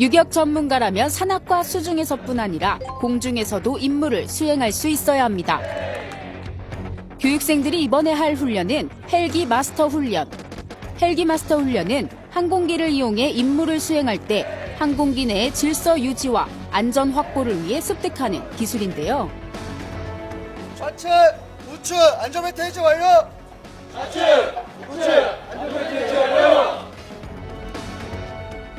유격 전문가라면 산악과 수중에서뿐 아니라 공중에서도 임무를 수행할 수 있어야 합니다. 교육생들이 이번에 할 훈련은 헬기 마스터 훈련. 헬기 마스터 훈련은 항공기를 이용해 임무를 수행할 때 항공기 내의 질서 유지와 안전 확보를 위해 습득하는 기술인데요. 좌측, 우측, 안전벨트 해제 완료.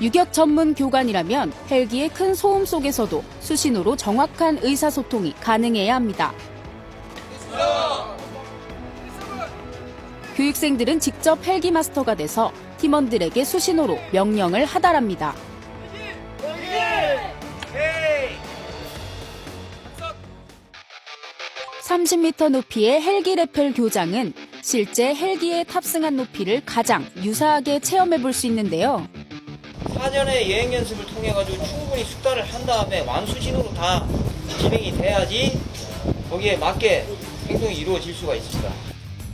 유격 전문 교관이라면 헬기의 큰 소음 속에서도 수신호로 정확한 의사소통이 가능해야 합니다. 교육생들은 직접 헬기 마스터가 돼서 팀원들에게 수신호로 명령을 하달합니다. (30m) 높이의 헬기 레펠 교장은 실제 헬기에 탑승한 높이를 가장 유사하게 체험해 볼 수 있는데요. 4년의 여행 연습을 통해 가지고 충분히 숙달을 한 다음에 완수신으로 다 진행이 돼야지 거기에 맞게 행동이 이루어질 수가 있습니다.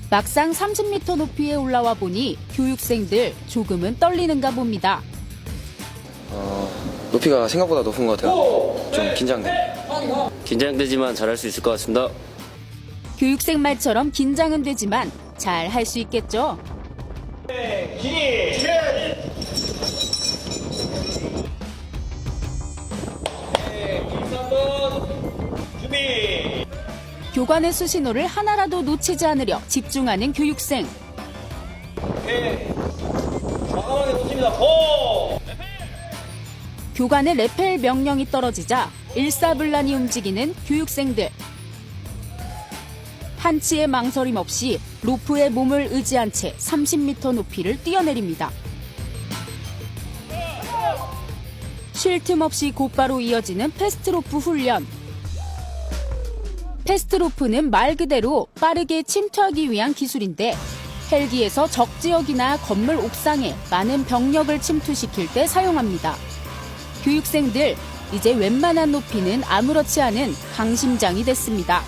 막상 30m 높이에 올라와 보니 교육생들 조금은 떨리는가 봅니다. 어, 높이가 생각보다 높은 것 같아요. 좀 긴장돼요. 긴장되지만 잘할 수 있을 것 같습니다. 교육생 말처럼 긴장은 되지만 잘 할 수 있겠죠? 준 교관의 수신호를 하나라도 놓치지 않으려 집중하는 교육생. 교관의 레펠 명령이 떨어지자 일사불란이 움직이는 교육생들. 한치의 망설임 없이 로프에 몸을 의지한 채 30m 높이를 뛰어내립니다. 쉴 틈 없이 곧바로 이어지는 패스트로프 훈련. 패스트로프는 말 그대로 빠르게 침투하기 위한 기술인데 헬기에서 적 지역이나 건물 옥상에 많은 병력을 침투시킬 때 사용합니다. 교육생들 이제 웬만한 높이는 아무렇지 않은 강심장이 됐습니다.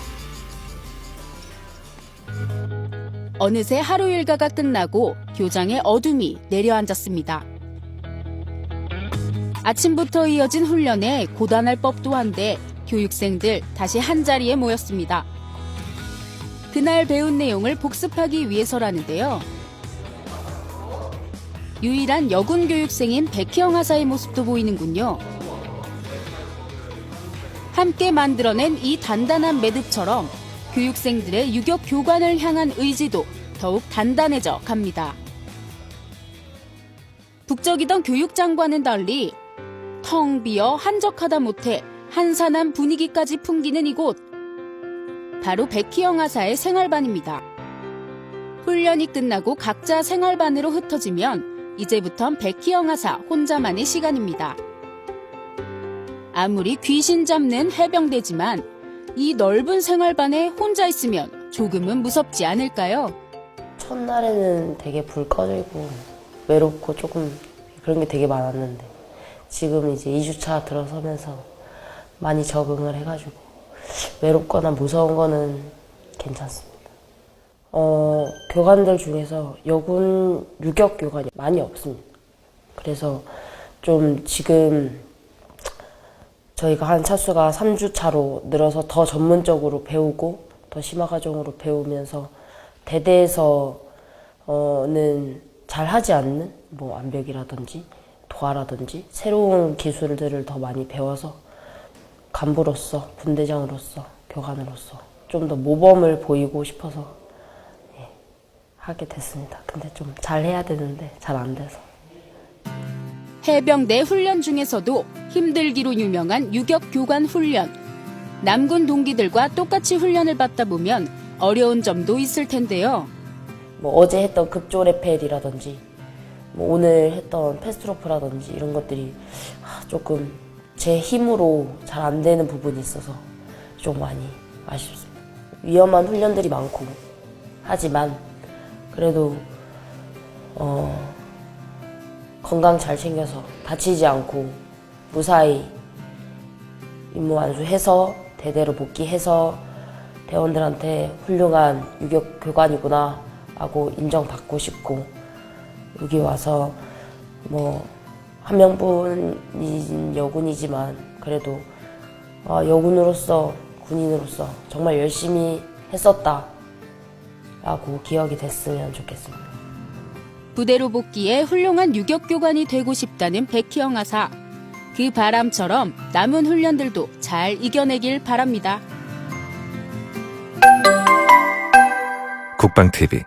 어느새 하루 일과가 끝나고 교장의 어둠이 내려앉았습니다. 아침부터 이어진 훈련에 고단할 법도 한데 교육생들 다시 한자리에 모였습니다. 그날 배운 내용을 복습하기 위해서라는데요. 유일한 여군 교육생인 백희영 하사의 모습도 보이는군요. 함께 만들어낸 이 단단한 매듭처럼 교육생들의 유격 교관을 향한 의지도 더욱 단단해져 갑니다. 북적이던 교육장과는 달리 텅 비어 한적하다 못해 한산한 분위기까지 풍기는 이곳. 바로 백희영 하사의 생활반입니다. 훈련이 끝나고 각자 생활반으로 흩어지면 이제부턴 백희영 하사 혼자만의 시간입니다. 아무리 귀신 잡는 해병대지만 이 넓은 생활반에 혼자 있으면 조금은 무섭지 않을까요? 첫날에는 되게 불 꺼져 있고 외롭고 조금 그런 게 되게 많았는데 지금 이제 2주차 들어서면서 많이 적응을 해가지고 외롭거나 무서운 거는 괜찮습니다. 어, 교관들 중에서 여군 유격 교관이 많이 없습니다. 그래서 좀 지금 저희가 한 차수가 3주 차로 늘어서 더 전문적으로 배우고 더 심화 과정으로 배우면서 대대에서는 잘 하지 않는 뭐 암벽이라든지 도하라든지 새로운 기술들을 더 많이 배워서 간부로서 분대장으로서 교관으로서 좀 더 모범을 보이고 싶어서 예, 하게 됐습니다. 근데 좀 잘 해야 되는데 잘 안 돼서. 해병대 훈련 중에서도 힘들기로 유명한 유격 교관 훈련. 남군 동기들과 똑같이 훈련을 받다 보면 어려운 점도 있을 텐데요. 뭐 어제 했던 급조 레펠이라든지 뭐 오늘 했던 패스트로프라든지 이런 것들이 아, 조금 제 힘으로 잘 안 되는 부분이 있어서 좀 많이 아쉽습니다. 위험한 훈련들이 많고 하지만 그래도 어, 건강 잘 챙겨서 다치지 않고 무사히 임무 완수해서 대대로 복귀해서 대원들한테 훌륭한 유격 교관이구나 하고 인정받고 싶고 여기 와서 뭐 한 명뿐인 여군이지만 그래도 어, 여군으로서 군인으로서 정말 열심히 했었다 라고 기억이 됐으면 좋겠습니다. 부대로 복귀해 훌륭한 유격교관이 되고 싶다는 백희영 하사. 그 바람처럼 남은 훈련들도 잘 이겨내길 바랍니다. 국방TV